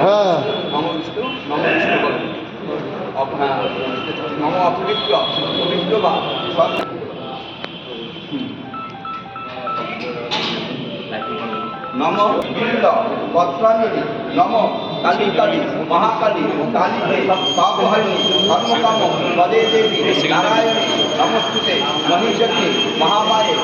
হ্যাঁ, নম বিল্ল পত্রাঞ্জলি নম কালী কালী মহাকালী কালীতে পাপহারিণী ধর্মকাম পদে দেবী নারায়ণী নমস্তুতে মহিষী মহামায়ে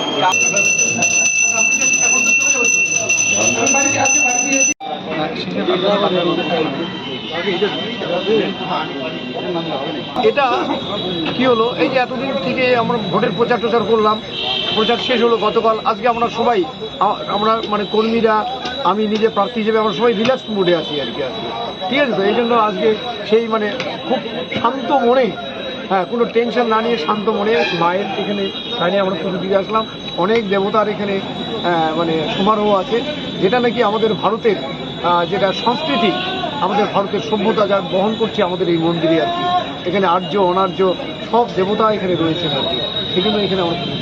এটা কি হলো? এই যে এতদিন থেকে আমরা ভোটের প্রচার টোচার করলাম। প্রচার শেষ হলো গতকাল। আজকে আমরা সবাই, আমরা মানে কর্মীরা, আমি নিজে প্রার্থী হিসেবে আমরা সবাই রিল্যাক্স মুডে আছি আর কি আজকে। ঠিক আছে তো? এই জন্য আজকে সেই মানে খুব শান্ত মনে হ্যাঁ কোনো টেনশন না নিয়ে শান্ত মনে মায়ের এখানে স্থানে আমরা পুজো দিয়ে আসলাম। অনেক দেবতার এখানে মানে সমারোহ আছে। যেটা নাকি আমাদের ভারতের যেটা সংস্কৃতি আমাদের ভারতের সভ্যতা যা বহন করছে আমাদের এই মন্দিরে আর কি। এখানে আর্য অনার্য সব দেবতা এখানে রয়েছেন আর কি। সেই জন্য এখানে আসলাম।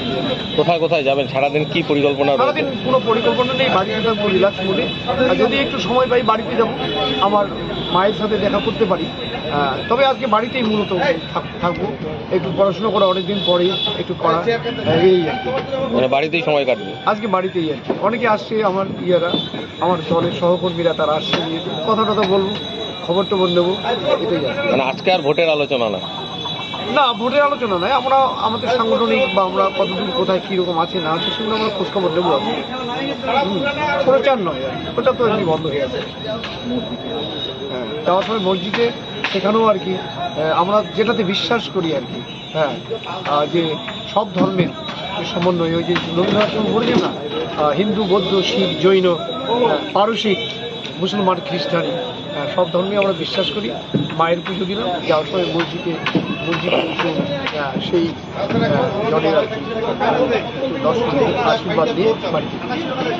কোথায় কোথায় যাবেন? সারাদিন কি পরিকল্পনা সারাদিন কোনো পরিকল্পনা নেই বাড়িতে থাকব রিল্যাক্স মোডে আর যদি একটু সময় পাই বাড়িতে যাব। আমার মায়ের সাথে দেখা করতে পারি। তবে আজকে বাড়িতেই মূলত থাক- থাকব। একটু পড়াশোনা করা অনেকদিন পরে একটু করা। এই মানে বাড়িতেই সময় কাটবে? আজকে বাড়িতেই আর কি। অনেকে আসছে আমার ইয়েরা আমার দলের সহকর্মীরা তারা আসছে কথা টথা বলব খবর টবর নেব এটাই মানে আজকে আর ভোটের আলোচনা না? না ভোটের আলোচনা নয়। আমরা আমাদের সাংগঠনিক বা আমরা কতদূর কোথায় কীরকম আছে না আছে সেগুলো আমরা খোঁজখবর নেব প্রচার নয় প্রচার তো এমনি বন্ধ হয়ে আছে। হ্যাঁ যাওয়ার সময় মসজিদে সেখানেও আর কি আমরা যেটাতে বিশ্বাস করি আর কি হ্যাঁ যে সব ধর্মের সমন্বয়, ওই যে রবীন্দ্রনাথ বলেছেন না হিন্দু, বৌদ্ধ, শিখ, জৈন পারসিক, মুসলমান, খ্রিস্টানি সব ধর্মে আমরা বিশ্বাস করি মায়ের পুজো দিলাম, যাওয়ার সময় মসজিদে মসজিদে সেই জনের আর কি দর্শন, আশীর্বাদ দিয়ে।